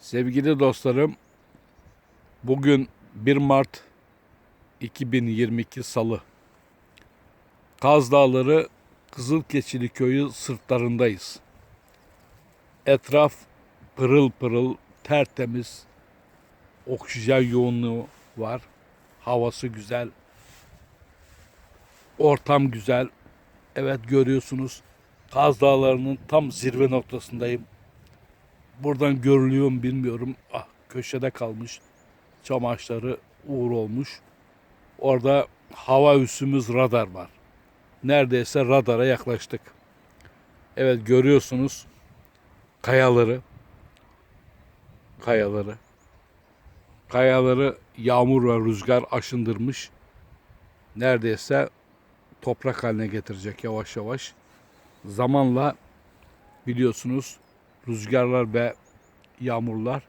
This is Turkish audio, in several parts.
Sevgili dostlarım, bugün 1 Mart 2022 Salı. Kaz Dağları Kızılkeçili Köyü sırtlarındayız. Etraf pırıl pırıl, tertemiz, oksijen yoğunluğu var. Havası güzel. Ortam güzel. Evet görüyorsunuz. Kaz Dağları'nın tam zirve noktasındayım. Buradan görülüyor mu bilmiyorum. Ah, köşede kalmış. Çam ağaçları uğur olmuş. Orada hava üssümüz radar var. Neredeyse radara yaklaştık. Evet görüyorsunuz kayaları. Kayaları. Kayaları yağmur ve rüzgar aşındırmış. Neredeyse toprak haline getirecek yavaş yavaş. Zamanla biliyorsunuz rüzgarlar ve yağmurlar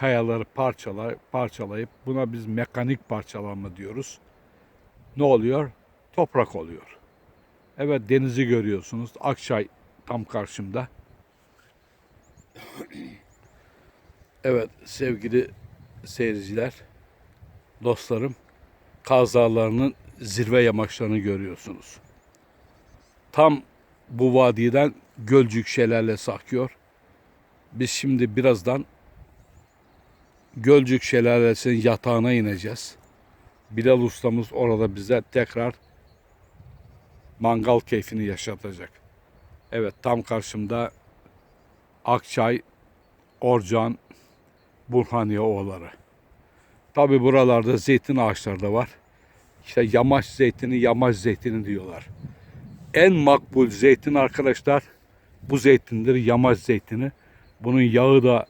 kayaları parçalar, parçalayıp buna biz mekanik parçalanma diyoruz. Ne oluyor? Toprak oluyor. Evet denizi görüyorsunuz. Akçay tam karşımda. Evet sevgili seyirciler, dostlarım, Kaz Dağları'nın zirve yamaçlarını görüyorsunuz. Tam bu vadiden Gölcük Şelalesi akıyor. Biz şimdi birazdan Gölcük Şelalesi'nin yatağına ineceğiz. Bilal ustamız orada bize tekrar mangal keyfini yaşatacak. Evet tam karşımda Akçay, Orcan, Burhaniye ovaları. Tabi buralarda zeytin ağaçları da var. İşte yamaç zeytini, yamaç zeytini diyorlar. En makbul zeytin arkadaşlar bu zeytindir, yamaç zeytini. Bunun yağı da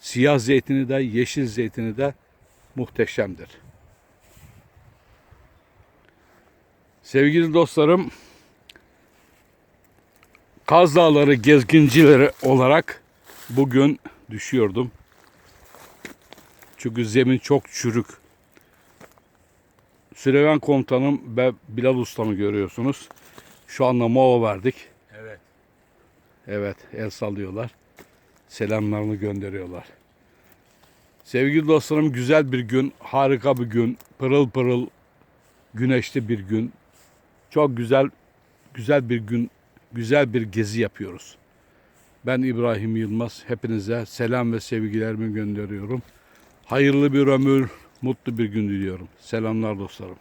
siyah zeytini de, yeşil zeytini de muhteşemdir. Sevgili dostlarım, Kaz Dağları gezgincileri olarak bugün düşüyordum. Çünkü zemin çok çürük. Süleyman Komutanım ve Bilal Ustam'ı görüyorsunuz. Şu anda mola verdik. Evet. El sallıyorlar. Selamlarını gönderiyorlar. Sevgili dostlarım güzel bir gün, harika bir gün, pırıl pırıl güneşli bir gün. Çok güzel güzel bir gün, güzel bir gezi yapıyoruz. Ben İbrahim Yılmaz. Hepinize selam ve sevgilerimi gönderiyorum. Hayırlı bir ömür, mutlu bir gün diliyorum. Selamlar dostlarım.